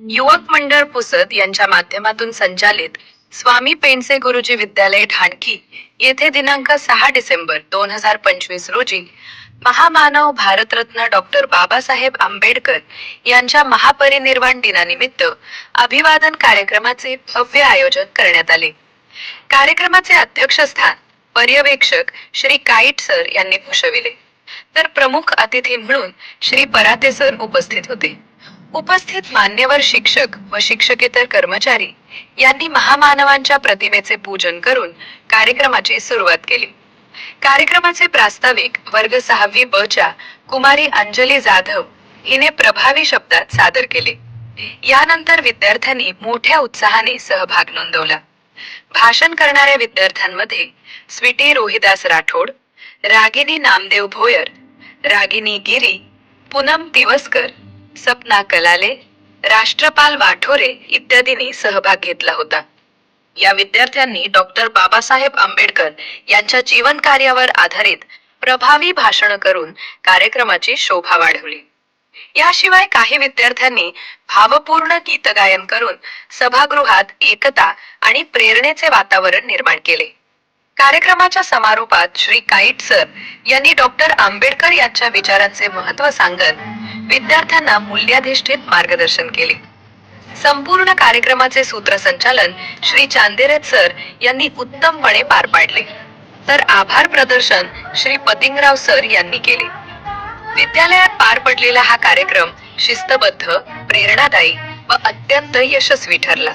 युवक मंडळ पुसद यांच्या माध्यमातून संचालित स्वामी पेंडसे गुरुजी विद्यालय ढाणकी येथे दिनांक सहा डिसेंबर दोन हजार पंचवीस रोजी महामानव भारतरत्न डॉक्टर बाबासाहेब आंबेडकर यांच्या महापरिनिर्वाण दिनानिमित्त अभिवादन कार्यक्रमाचे भव्य आयोजन करण्यात आले. कार्यक्रमाचे अध्यक्षस्थान पर्यवेक्षक श्री काईट सर यांनी भूषविले. तर प्रमुख अतिथी म्हणून श्री पराते सर उपस्थित होते. उपस्थित मान्यवर शिक्षक व शिक्षकेतर कर्मचारी यांनी महामानवांच्या प्रतिमेचे पूजन करून कार्यक्रमाची सुरुवात केली. कार्यक्रमाचे प्रास्ताविक वर्ग सहावी ब च्या कुमारी अंजली जाधव हिने प्रभावी शब्दात सादर केले. यानंतर विद्यार्थ्यांनी मोठ्या उत्साहाने सहभाग नोंदवला. भाषण करणाऱ्या विद्यार्थ्यांमध्ये स्वीटी रोहिदास राठोड रागिनी नामदेव भोयर रागिनी गिरी पूनम दिवसकर सपना कलाले राष्ट्रपाल वाठोरे इत्यादींनी सहभाग घेतला होता. या विद्यार्थ्यांनी डॉक्टर बाबासाहेब आंबेडकर यांच्या जीवन कार्यावर आधारित प्रभावी भाषण करून कार्यक्रमाची शोभा वाढवली. याशिवाय काही विद्यार्थ्यांनी भावपूर्ण गीतगायन करून सभागृहात एकता आणि प्रेरणेचे वातावरण निर्माण केले. कार्यक्रमाच्या समारोपात श्री काईट सर यांनी डॉक्टर आंबेडकर यांच्या विचारांचे महत्त्व सांगत विद्यार्थ्यांना मूल्याधिष्ठित मार्गदर्शन केले. संपूर्ण कार्यक्रमाचे सूत्रसंचालन श्री चांदेरेत सर यांनी उत्तमपणे पार पाडले. तर आभार प्रदर्शन श्री पतिंगराव सर यांनी केले. विद्यालयात पार पडलेला हा कार्यक्रम शिस्तबद्ध प्रेरणादायी व अत्यंत यशस्वी ठरला.